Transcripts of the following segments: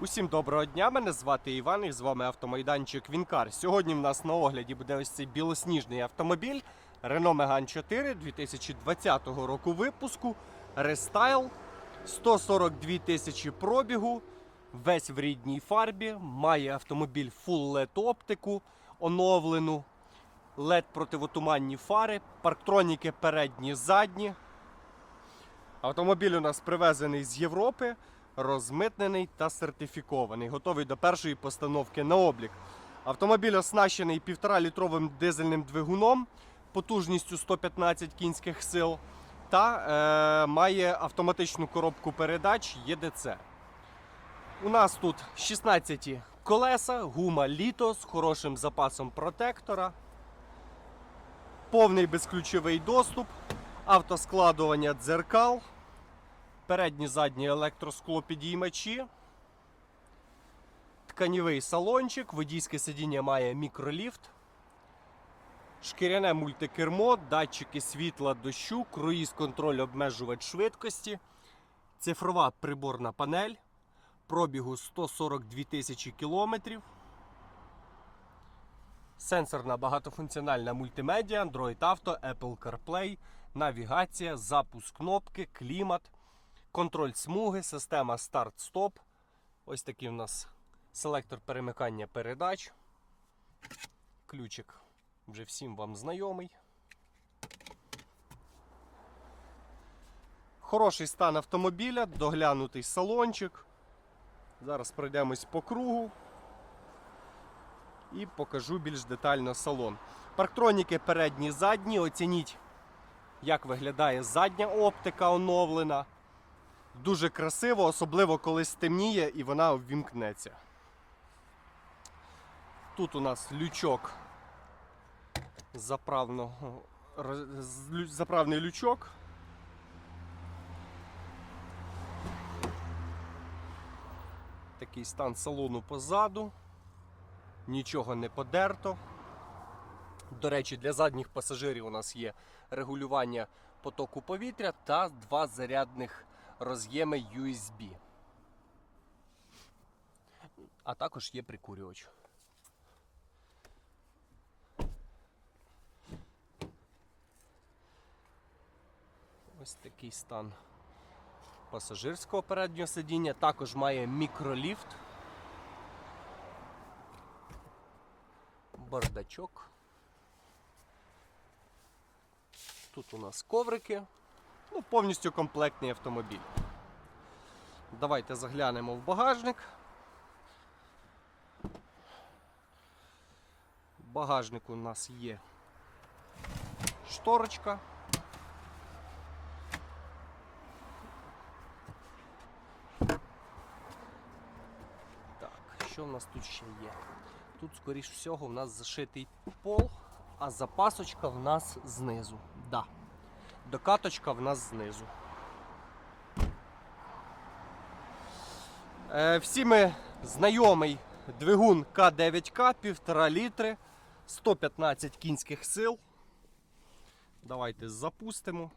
Усім доброго дня, мене звати Іван і з вами автомайданчик Вінкар. Сьогодні в нас на огляді буде ось цей білосніжний автомобіль Renault Megane 4 2020 року випуску. Рестайл 142 тисячі пробігу, весь в рідній фарбі, має автомобіль Full LED оптику оновлену, LED противотуманні фари, парктроніки передні, задні. Автомобіль у нас привезений з Європи, розмитнений та сертифікований, готовий до першої постановки на облік. Автомобіль оснащений 1,5-літровим дизельним двигуном потужністю 115 кінських сил та е, має автоматичну коробку передач ЄДЦ. У нас тут 16 колеса, гума літо з хорошим запасом протектора, повний безключовий доступ, автоскладування дзеркал, передні задні електросклопідіймачі, тканівий салончик, водійське сидіння має мікроліфт, шкіряне мультикермо, датчики світла дощу, круїз контроль обмежувач швидкості, цифрова приборна панель, пробігу 142 тисячі кілометрів. Сенсорна багатофункціональна мультимедіа, Android Auto, Apple CarPlay, навігація, запуск кнопки, клімат, контроль смуги, система старт-стоп. Ось такий у нас селектор перемикання передач. Ключик вже всім вам знайомий. Хороший стан автомобіля, доглянутий салончик. Зараз пройдемось по кругу і покажу більш детально салон. Парктроніки передні, задні. Оцініть, як виглядає задня оптика оновлена. Дуже красиво, особливо коли стемніє і вона ввімкнеться. Тут у нас лючок заправного, заправний лючок. Такий стан салону позаду. Нічого не подерто. До речі, для задніх пасажирів у нас є регулювання потоку повітря та два зарядних роз'єми USB. А також є прикурювач. Ось такий стан пасажирського переднього сидіння. Також має мікроліфт. Бардачок. Тут у нас коврики. Ну, повністю комплектний автомобіль. Давайте заглянемо в багажник. В багажнику у нас є шторочка. Так, що в нас тут ще є? Тут, скоріш всього, в нас зашитий пол, а запасочка в нас знизу. Да. Докаточка в нас знизу. Е, всі ми знайомий двигун К9К, 1,5 літри, 115 кінських сил. Давайте запустимо.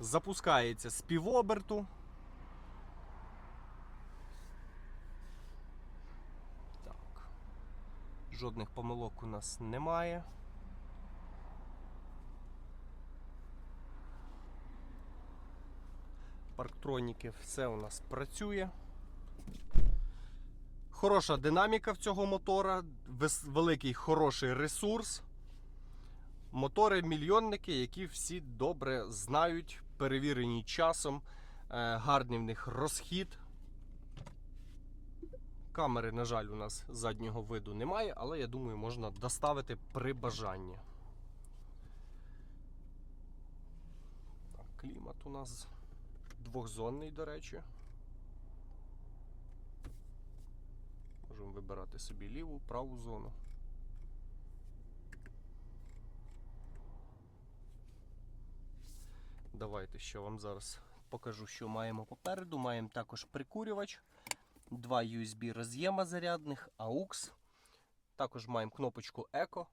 Запускається з півоберту. Так. Жодних помилок у нас немає. Парктроніки, все у нас працює. Хороша динаміка в цього мотора, великий хороший ресурс. Мотори мільйонники, які всі добре знають, перевірені часом, е, гарний в них розхід. Камери, на жаль, у нас заднього виду немає, але я думаю, можна доставити при бажанні. Так, клімат у нас двохзонний, до речі. Можемо вибирати собі ліву, праву зону. Давайте ще вам зараз покажу, що маємо попереду. Маємо також прикурювач, два USB роз'єма зарядних, AUX. Також маємо кнопочку Eco.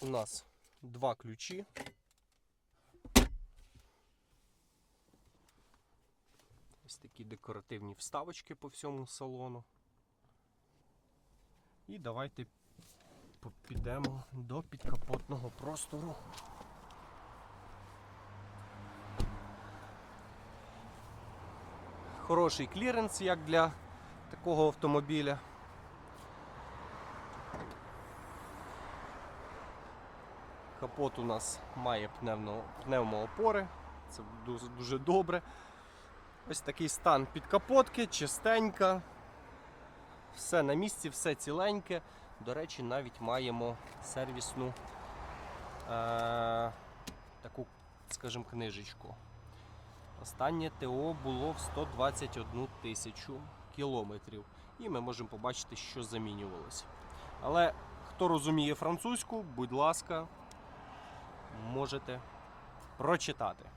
У нас два ключі. Такі декоративні вставочки по всьому салону. І давайте підемо до підкапотного простору. Хороший кліренс, як для такого автомобіля. Капот у нас має пневмо, пневмоопори, це дуже, добре. Ось такий стан підкапотки, чистенька, все на місці, все ціленьке. До речі, навіть маємо сервісну е- таку, скажімо, книжечку. Останнє ТО було в 121 тисячу кілометрів. І ми можемо побачити, що замінювалося. Але хто розуміє французьку, будь ласка, можете прочитати.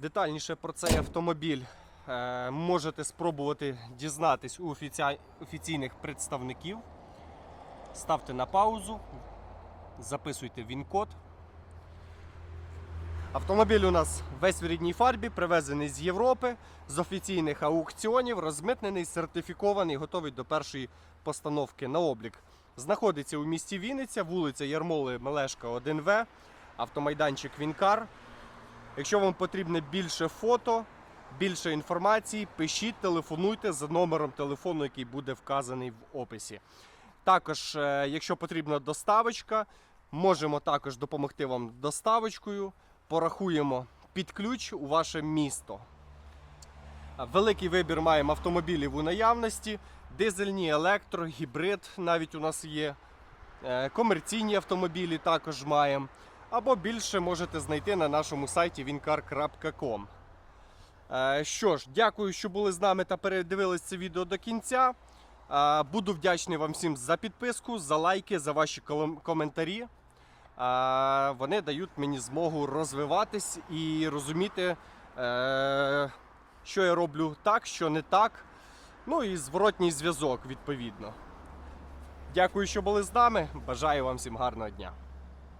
Детальніше про цей автомобіль е, можете спробувати дізнатись у офіційних представників. Ставте на паузу, записуйте він-код. Автомобіль у нас весь в рідній фарбі, привезений з Європи, з офіційних аукціонів, розмитнений, сертифікований, готовий до першої постановки на облік. Знаходиться у місті Вінниця, вулиця Ярмоли Мелешка 1В, автомайданчик Вінкар. Якщо вам потрібне більше фото, більше інформації, пишіть, телефонуйте за номером телефону, який буде вказаний в описі. Також, е, якщо потрібна доставочка, можемо також допомогти вам доставочкою. Порахуємо під ключ у ваше місто. Великий вибір маємо автомобілів у наявності: дизельні, електро, гібрид навіть у нас є. Е, Комерційні автомобілі також маємо. Або більше можете знайти на нашому сайті wincar.com. Е, Що ж, дякую, що були з нами та передивились це відео до кінця. Е, Буду вдячний вам всім за підписку, за лайки, за ваші коментарі. Е, Вони дають мені змогу розвиватись і розуміти, що я роблю так, що не так. Ну і зворотній зв'язок відповідно. Дякую, що були з нами. Бажаю вам всім гарного дня.